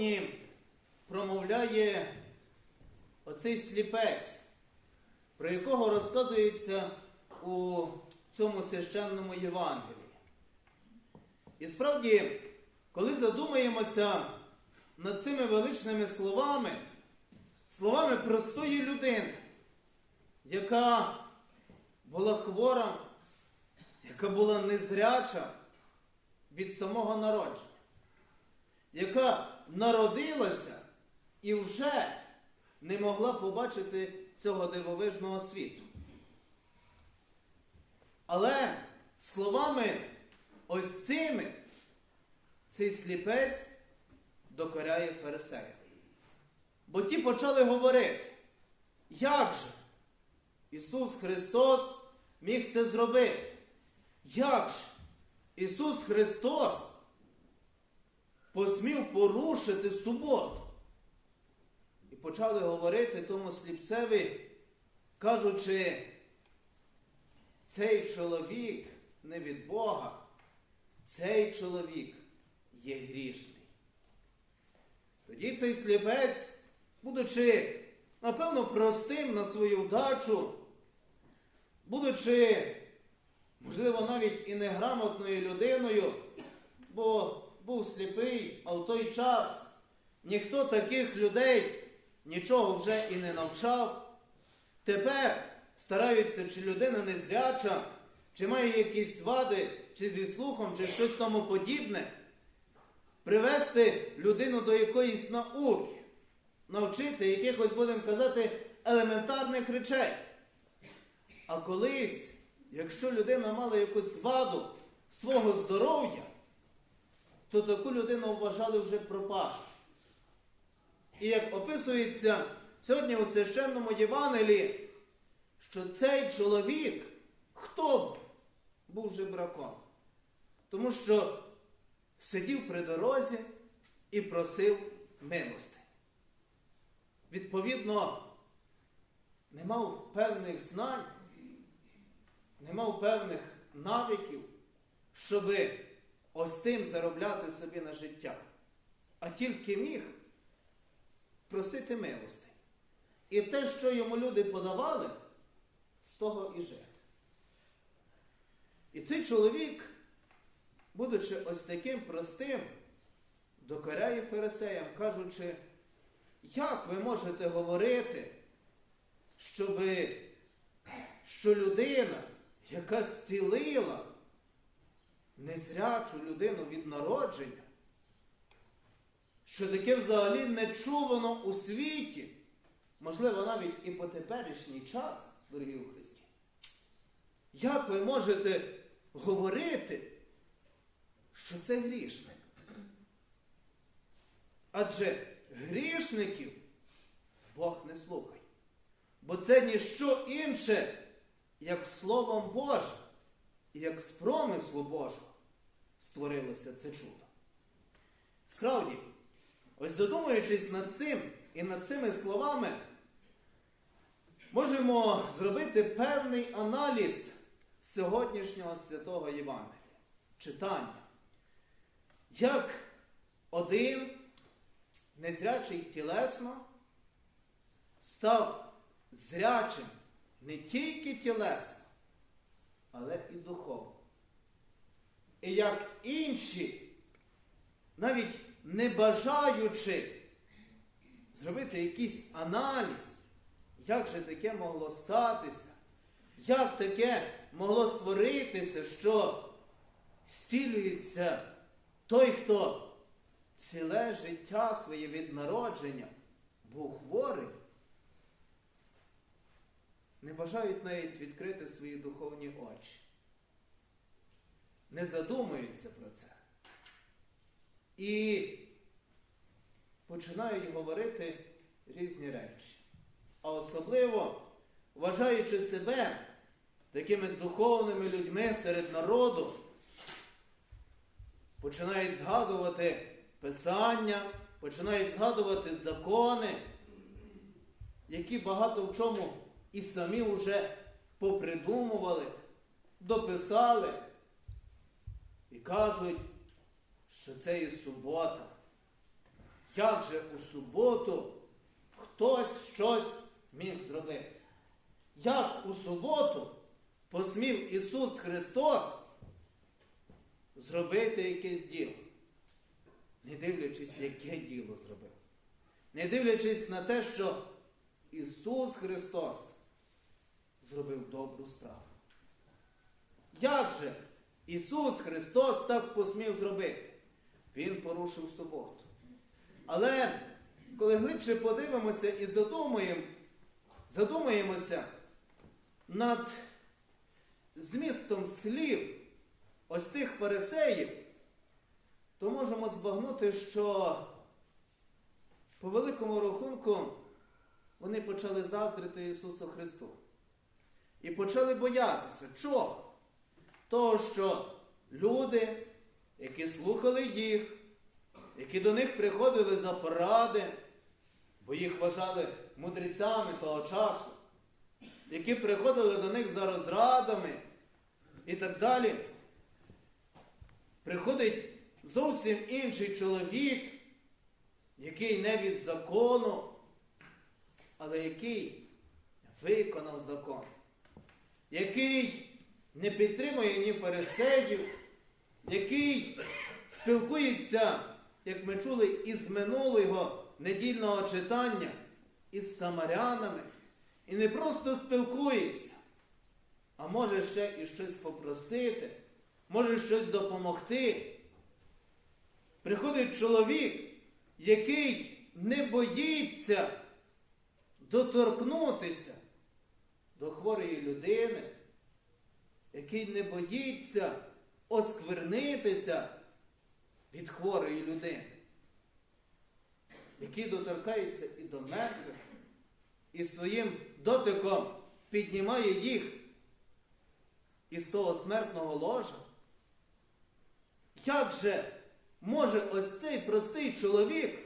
сьогодні промовляє оцей сліпець, про якого розказується у цьому священному Євангелії. І справді, коли задумаємося над цими величними словами, словами простої людини, яка була хвора, яка була незряча від самого народження, яка народилася і вже не могла побачити цього дивовижного світу. Але словами ось цими цей сліпець докоряє фарисея. Бо ті почали говорити, як же Ісус Христос міг це зробити? Як же Ісус Христос посмів порушити суботу? І почали говорити тому сліпцеві, кажучи, цей чоловік не від Бога, цей чоловік є грішний. Тоді цей сліпець, будучи, напевно, простим на свою вдачу, будучи, можливо, навіть і неграмотною людиною, бо був сліпий, а в той час ніхто таких людей нічого вже і не навчав. Тепер стараються, чи людина незряча, чи має якісь вади, чи зі слухом, чи щось тому подібне, привести людину до якоїсь науки, навчити якихось, будемо казати, елементарних речей. А колись, якщо людина мала якусь ваду свого здоров'я, то таку людину вважали вже пропащу. І як описується сьогодні у священному Євангелії, що цей чоловік, хто був жебраком, тому що сидів при дорозі і просив милости. Відповідно, не мав певних знань, не мав певних навиків, щоби ось тим заробляти собі на життя, а тільки міг просити милости. І те, що йому люди подавали, з того і жити. І цей чоловік, будучи ось таким простим, докоряє фарисеям, кажучи, як ви можете говорити, щоби, що людина, яка зцілила незрячу людину від народження, що таке взагалі не чувано у світі, можливо, навіть і по теперішній час, дорогі Христі. Як ви можете говорити, що це грішник? Адже грішників Бог не слухає. Бо це ніщо інше, як Словом Божим, як з промислу Божого створилося це чудо. Справді, ось задумуючись над цим і над цими словами, можемо зробити певний аналіз сьогоднішнього святого Євангелія, читання. Як один незрячий тілесно став зрячим не тільки тілесно, але і духовно. І як інші, навіть не бажаючи зробити якийсь аналіз, як же таке могло статися, як таке могло створитися, що зцілюється той, хто ціле життя своє від народження був хворий, не бажають навіть відкрити свої духовні очі. Не задумуються про це. І починають говорити різні речі. А особливо, вважаючи себе такими духовними людьми серед народу, починають згадувати Писання, починають згадувати закони, які багато в чому і самі вже попридумували, дописали і кажуть, що це і субота. Як же у суботу хтось щось міг зробити? Як у суботу посмів Ісус Христос зробити якесь діло? Не дивлячись, яке діло зробив. Не дивлячись на те, що Ісус Христос зробив добру справу. Як же Ісус Христос так посмів зробити? Він порушив суботу. Але коли глибше подивимося і задумаємо, задумаємося над змістом слів ось тих фарисеїв, то можемо збагнути, що по великому рахунку вони почали заздрити Ісусу Христу. І почали боятися. Чого? Того, що люди, які слухали їх, які до них приходили за поради, бо їх вважали мудрецями того часу, які приходили до них за розрадами і так далі, приходить зовсім інший чоловік, який не від закону, але який виконав закон, який не підтримує ні фарисеїв, який спілкується, як ми чули, із минулого недільного читання, із самарянами, і не просто спілкується, а може ще і щось попросити, може щось допомогти. Приходить чоловік, який не боїться доторкнутися до хворої людини, який не боїться осквернитися від хворої людини, який доторкається і до мертвих, і своїм дотиком піднімає їх із того смертного ложа. Як же може ось цей простий чоловік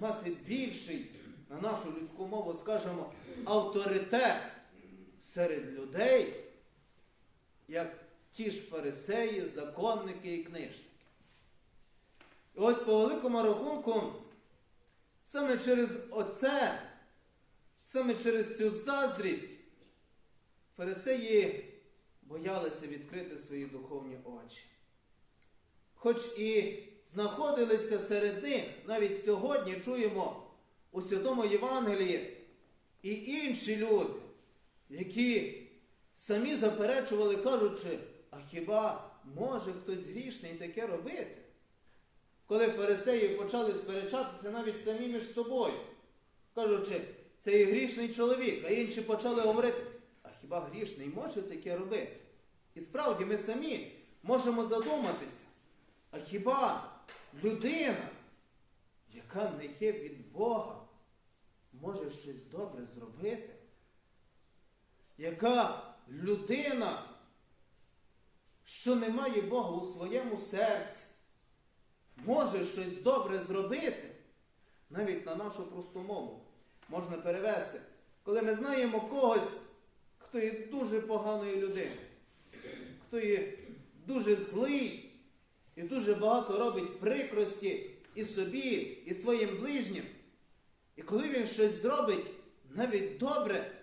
мати більший, на нашу людську мову скажемо, авторитет серед людей, як ті ж фарисеї, законники і книжники? І ось по великому рахунку, саме через оце, саме через цю заздрість, фарисеї боялися відкрити свої духовні очі. Хоч і знаходилися серед них, навіть сьогодні чуємо у Святому Євангелії і інші люди, які самі заперечували, кажучи, а хіба може хтось грішний таке робити? Коли фарисеї почали сперечатися навіть самі між собою, кажучи, це і грішний чоловік, а інші почали говорити, а хіба грішний може таке робити? І справді ми самі можемо задуматися, а хіба людина, яка не є від Бога, може щось добре зробити? Яка людина, що не має Бога у своєму серці, може щось добре зробити, навіть на нашу просту мову можна перевести, коли ми знаємо когось, хто є дуже поганою людиною, хто є дуже злий і дуже багато робить прикрості і собі, і своїм ближнім. І коли він щось зробить навіть добре,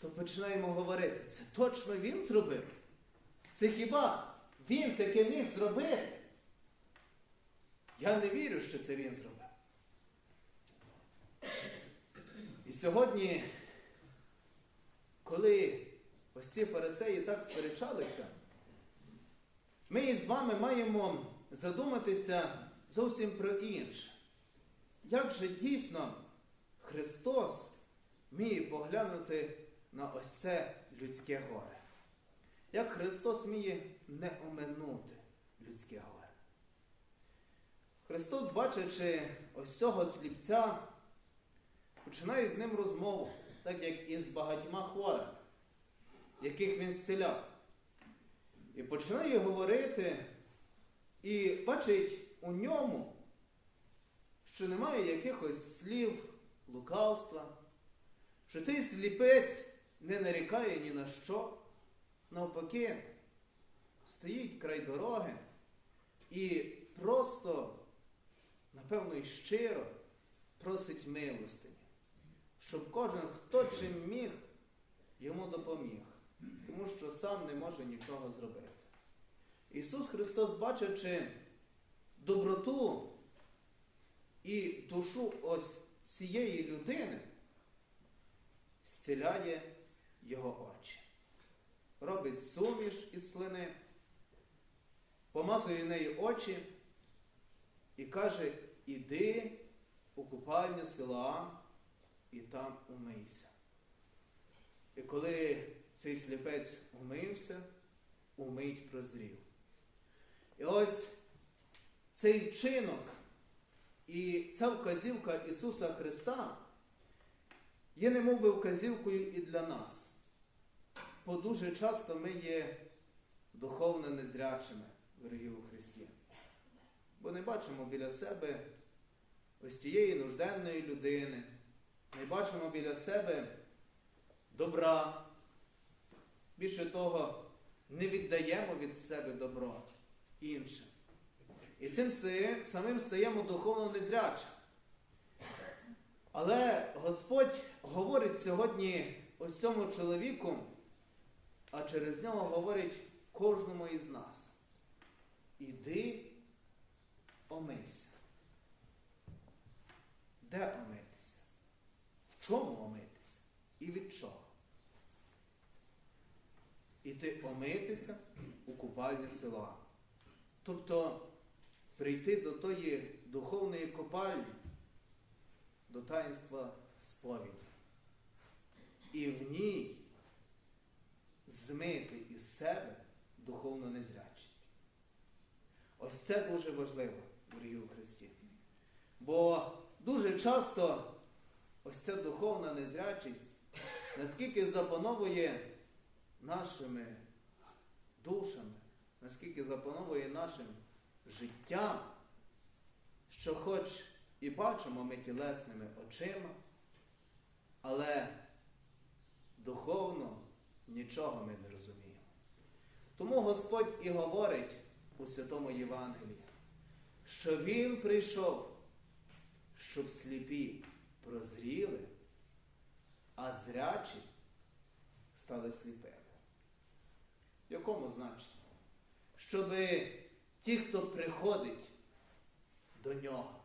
то починаємо говорити, це точно він зробив? Це хіба він таке міг зробити? Я не вірю, що це він зробив. І сьогодні, коли ось ці фарисеї так сперечалися, ми із вами маємо задуматися зовсім про інше. Як же дійсно Христос вміє поглянути на ось це людське горе? Як Христос вміє не оминути людське горе? Христос, бачачи ось цього сліпця, починає з ним розмову, так як і з багатьма хворими, яких він зціляв. І починає говорити, і бачить у ньому, що немає якихось слів лукавства, що цей сліпець не нарікає ні на що, навпаки, стоїть край дороги і просто, напевно, і щиро просить милостині, щоб кожен, хто чим міг, йому допоміг, тому що сам не може нічого зробити. Ісус Христос, бачачи доброту і душу ось цієї людини, зціляє його очі. Робить суміш із слини, помазує нею очі і каже: іди у купальню села і там умийся. І коли цей сліпець умився, умить прозрів. І ось цей вчинок і ця вказівка Ісуса Христа є немов би вказівкою і для нас. Бо дуже часто ми є духовно незрячими, дорогі у Христі. Бо не бачимо біля себе ось тієї нужденної людини, не бачимо біля себе добра. Більше того, не віддаємо від себе добро іншим. І цим самим стаємо духовно незрячим. Але Господь говорить сьогодні ось цьому чоловіку, а через нього говорить кожному із нас. Іди омийся. Де омитися? В чому омитися? І від чого? Іти омитися у купальні села. Тобто прийти до тої духовної копальні, до таїнства сповіді. І в ній змити із себе духовну незрячість. Ось це дуже важливо, дорогі у Христі. Бо дуже часто ось ця духовна незрячість, наскільки запановує нашими душами, наскільки запановує нашим життям, що хоч і бачимо ми тілесними очима, але духовно нічого ми не розуміємо. Тому Господь і говорить у Святому Євангелії, що Він прийшов, щоб сліпі прозріли, а зрячі стали сліпими. В якому значенні? Щоби ті, хто приходить до нього,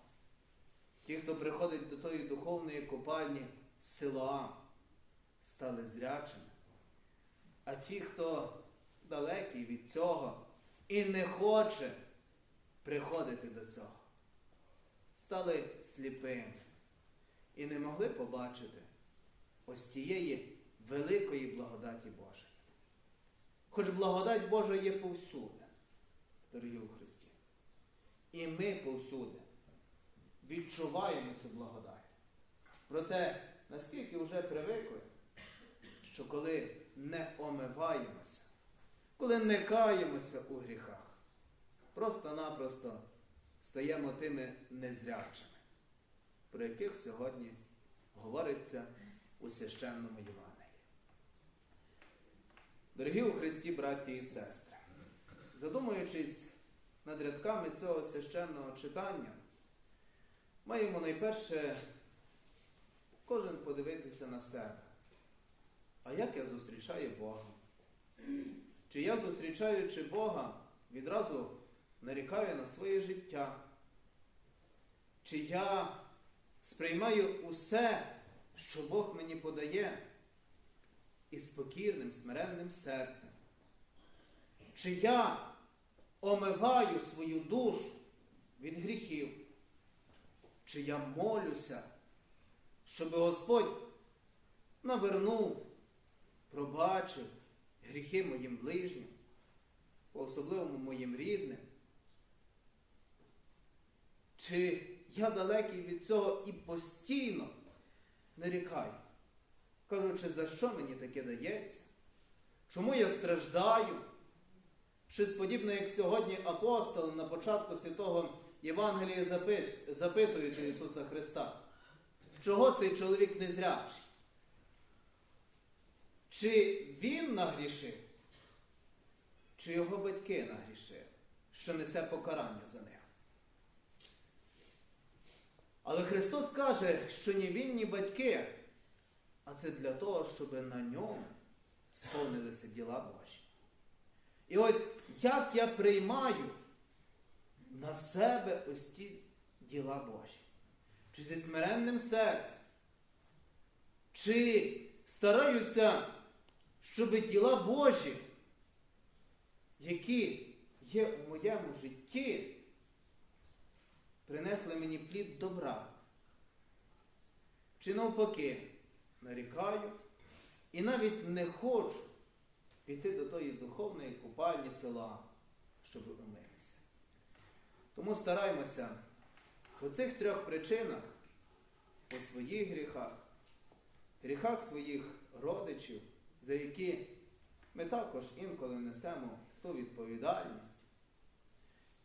ті, хто приходить до тої духовної копальні села, стали зрячими, а ті, хто далекий від цього і не хоче приходити до цього, стали сліпими і не могли побачити ось тієї великої благодаті Божої. Хоч благодать Божа є повсюди, дорогі у Христі. І ми повсюди відчуваємо цю благодать. Проте, наскільки вже привикли, що коли не омиваємося, коли не каємося у гріхах, просто-напросто стаємо тими незрячими, про яких сьогодні говориться у священному Євангелії. Дорогі у Христі, браті і сестри, задумуючись над рядками цього священного читання, маємо найперше кожен подивитися на себе. А як я зустрічаю Бога? Чи я, зустрічаючи Бога, відразу нарікаю на своє життя? Чи я сприймаю усе, що Бог мені подає, із спокірним, смиренним серцем? Чи я омиваю свою душу від гріхів? Чи я молюся, щоб Господь навернув, пробачив гріхи моїм ближнім, по-особливому моїм рідним? Чи я далекий від цього і постійно нарікаю, кажучи, за що мені таке дається? Чому я страждаю? Щось подібне, як сьогодні апостоли на початку святого Євангелія запитують Ісуса Христа, чого цей чоловік незрячий? Чи він нагрішив? чи його батьки нагрішили, що несе покарання за них. Але Христос каже, що ні він, ні батьки, а це для того, щоб на ньому сповнилися діла Божі. І ось як я приймаю на себе ось ті діла Божі. Чи зі смиренним серцем, чи стараюся, щоб діла Божі, які є у моєму житті, принесли мені плід добра. Чи навпаки, нарікаю і навіть не хочу піти до тої духовної купальні села, щоб умитися. Тому стараймося по цих трьох причинах, по своїх гріхах, гріхах своїх родичів, за які ми також інколи несемо ту відповідальність.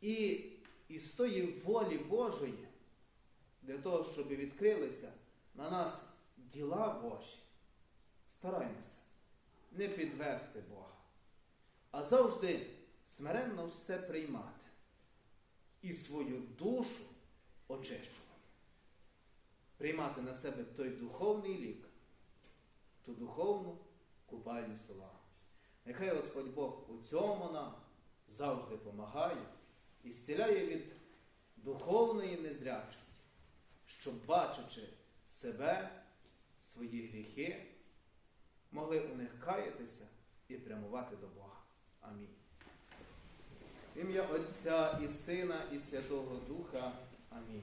І із тої волі Божої, для того, щоб відкрилися на нас діла Божі, стараймося не підвести Бога, а завжди смиренно все приймати і свою душу очищувати. Приймати на себе той духовний лік, ту духовну купальню села. Нехай Господь Бог у цьому нам завжди помагає і зціляє від духовної незрячості, щоб, бачачи себе, свої гріхи, могли у них каятися і прямувати до Бога. Амінь. Ім'я Отця і Сина, і Святого Духа. Амінь.